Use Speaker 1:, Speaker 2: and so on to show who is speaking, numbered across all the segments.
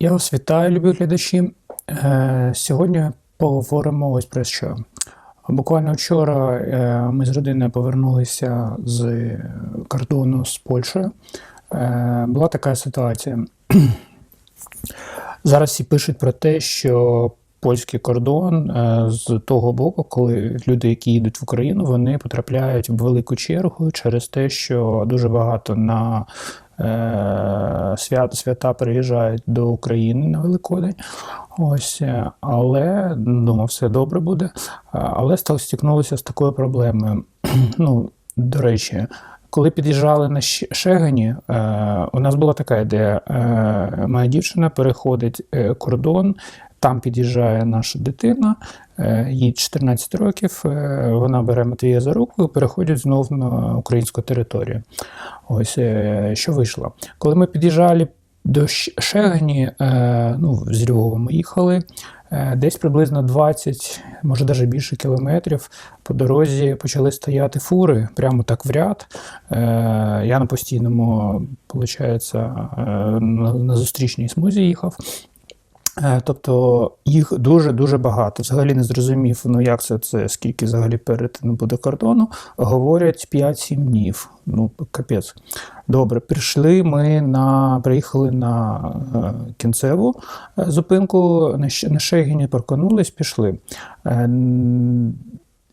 Speaker 1: Я вас вітаю, любі глядачі. Е, Сьогодні поговоримо ось про що. Буквально вчора е, ми з родиною повернулися з кордону з Польщею. Е, Була така ситуація. Зараз всі пишуть про те, що польський кордон з того боку, коли люди, які їдуть в Україну, вони потрапляють в велику чергу через те, що дуже багато на свят, свята приїжджають до України на Великодень. Ось, е, але думав, все добре буде. Е, Але стикнулися з такою проблемою. ну, до речі, коли під'їжджали на Шегені, е, у нас була така ідея: е, моя дівчина переходить е, кордон, там під'їжджає наша дитина, е, їй 14 років, е, вона бере Матвія за руку і переходять знов на українську територію. Ось е, що вийшло. Коли ми під'їжджали до е, ну, з Львова ми їхали. Десь приблизно 20, може навіть більше кілометрів по дорозі почали стояти фури прямо так в ряд. Я на постійному, виходить, на зустрічній смузі їхав. Е, Тобто їх дуже-дуже багато. Взагалі не зрозумів, ну як це, це скільки взагалі перетину буде кордону. Говорять 5-7 днів. Ну, капець. Добре, прийшли ми на приїхали на е, кінцеву е, зупинку на, Шегіні, парканулись, пішли. Е,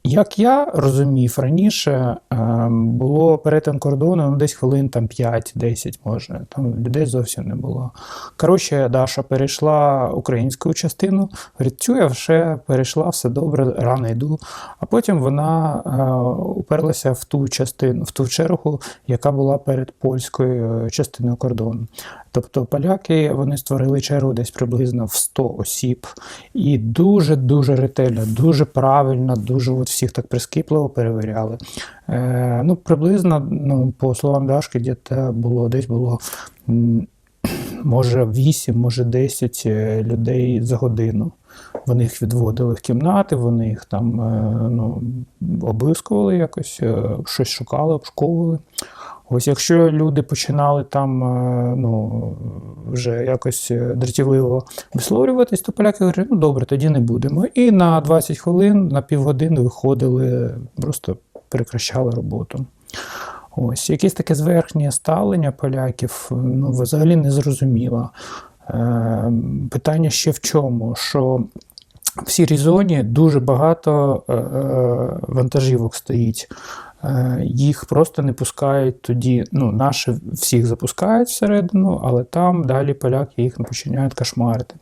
Speaker 1: як я розумів раніше, е, було перетин кордону ну, десь хвилин там 5-10, може. Там людей зовсім не було. Коротше, Даша перейшла українську частину, говорить, цю я вже перейшла, все добре, рано йду. А потім вона е, уперлася в ту частину, в ту чергу, яка була перед польською е, частиною кордону. Тобто поляки вони створили чергу десь приблизно в 100 осіб і дуже-дуже ретельно, дуже правильно, дуже от всіх так прискіпливо перевіряли. Е, ну, приблизно, ну, по словам Дашки, десь було десь було. Може 8, може 10 е, людей за годину. Вони їх відводили в кімнати, вони їх там е, ну, обискували якось, е, щось шукали, обшковували. Ось якщо люди починали там е, ну, вже якось е, дратівливо висловлюватись, то поляки говорять, ну добре, тоді не будемо. І на 20 хвилин, на півгодини виходили, просто прекращали роботу. Ось якесь таке зверхнє ставлення поляків, ну взагалі не зрозуміло. Е, питання ще в чому? Що в сірій зоні дуже багато е, е, вантажівок стоїть. Е, Їх просто не пускають тоді. Ну, наші всіх запускають всередину, але там далі поляки їх починають кошмарити.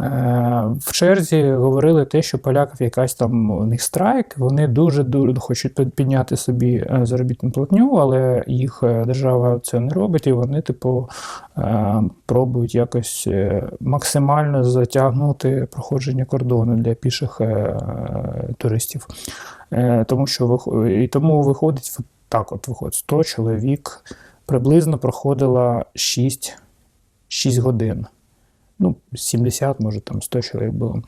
Speaker 1: Е, В черзі говорили те, що поляків якась там у них страйк, вони дуже дуже хочуть підняти собі е, заробітну платню, але їх держава це не робить, і вони, типу, пробують якось максимально затягнути проходження кордону для піших туристів. Е, Тому що і тому виходить так: от виходить 100 чоловік приблизно проходило 6, 6 годин ну, 70, може там 100 чоловік було.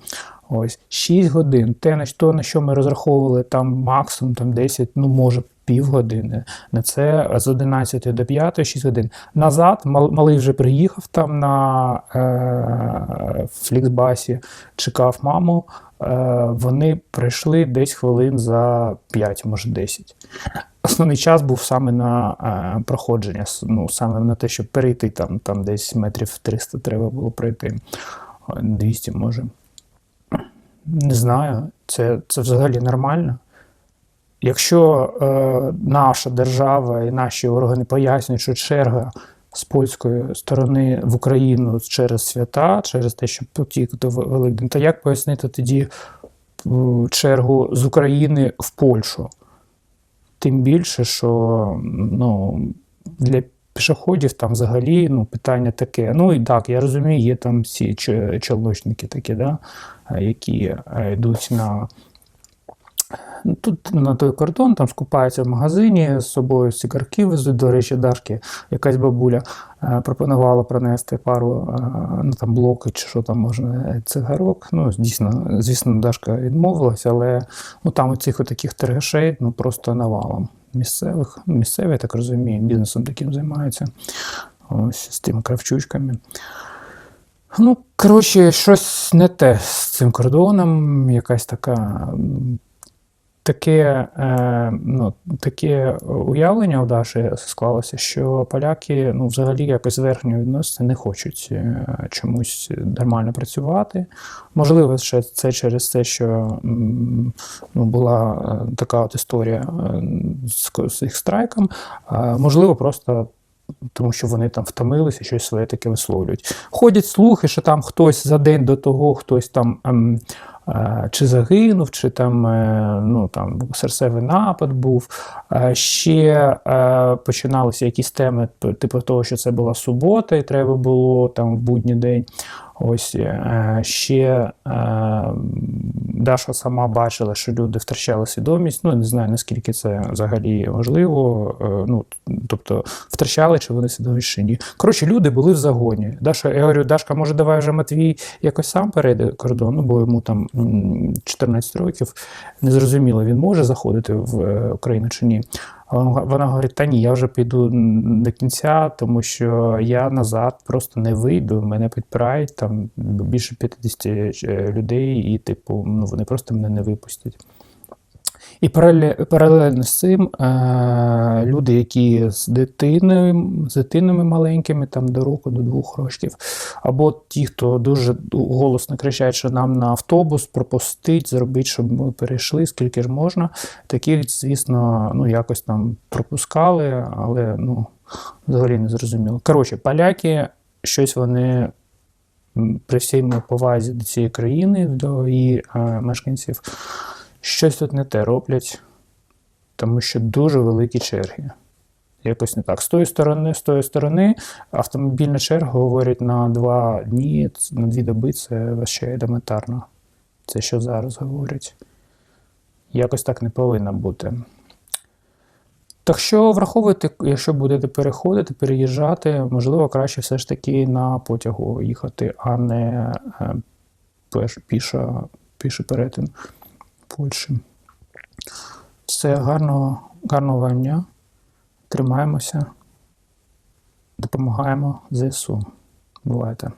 Speaker 1: Ось 6 годин. Те, на що, на що ми розраховували там максимум там 10, ну може півгодини. На це з 11 до 5, 6 годин. Назад мал- малий вже приїхав там на е, Фліксбасі, чекав маму. Е, вони прийшли десь хвилин за 5, може 10. Основний час був саме на е, проходження, ну, саме на те, щоб перейти там, там десь метрів 300 треба було пройти. Е, 200 може. Не знаю, це, це взагалі нормально. Якщо е, наша держава і наші органи пояснюють, що черга з польської сторони в Україну через свята, через те, що потік до Ве- Великдень, то як пояснити тоді е, чергу з України в Польщу? Тим більше, що ну, для пішоходів там взагалі ну, питання таке. Ну і так, я розумію, є там всі челночники такі, да, е, які е, йдуть на. Тут на той кордон, там скупаються в магазині, з собою цигарки везуть. До речі, Дашки, якась бабуля е, пропонувала принести пару е, ну, там, блоки чи що там можна е, цигарок. Ну, дійсно, звісно, Дашка відмовилась, але ну, там оцих таких торгашей ну, просто навалом місцевих. Місцеві, я так розумію, бізнесом таким займаються. Ось з тими кравчучками. Ну, коротше, щось не те з цим кордоном, якась така. Таке, е, ну, таке уявлення у Даші склалося, що поляки ну, взагалі якось зверхньо відноситься, не хочуть е, чомусь нормально працювати. Можливо, ще це через те, що ну, була е, така от історія з, їх страйком. Можливо, просто тому що вони там втомилися, щось своє таке висловлюють. Ходять слухи, що там хтось за день до того, хтось там. ем, чи загинув, чи там, е, ну, там серцевий напад був. Е, Ще е, починалися якісь теми, типу того, що це була субота, і треба було там в будній день. Ось е, ще е, Даша сама бачила, що люди втрачали свідомість. Ну, не знаю, наскільки це взагалі важливо. Е, Ну, тобто, втрачали, чи вони свідомість чи ні. Коротше, люди були в загоні. Даша, я говорю, Дашка, може, давай вже Матвій якось сам перейде кордон, ну, бо йому там 14 років. Незрозуміло, він може заходити в е, Україну чи ні. Але вона- говорить: та ні, я вже піду до кінця, тому що я назад просто не вийду. Мене підпирають там більше 50 е, людей, і, типу, ну вони просто мене не випустять. І паралельно з цим е, люди, які з дитиною, з дитинами маленькими, там до року, до двох років, або ті, хто дуже голосно кричать, що нам на автобус пропустить, зробить, щоб ми перейшли, скільки ж можна. Таких, звісно, ну якось там пропускали, але ну, взагалі не зрозуміло. Коротше, поляки, щось вони при всій моїй повазі до цієї країни, до її е, мешканців, щось тут не те роблять, тому що дуже великі черги. Якось не так. З тої сторони, з тої сторони, автомобільна черга говорять на два дні, на дві доби це ще елементарно. Це що зараз говорять. Якось так не повинно бути. Так що враховуйте, якщо будете переходити, переїжджати, можливо, краще все ж таки на потягу їхати, а не е, піша, піший перетин Польщі. Все, гарного, гарного вам дня. Тримаємося, допомагаємо ЗСУ. Бувайте.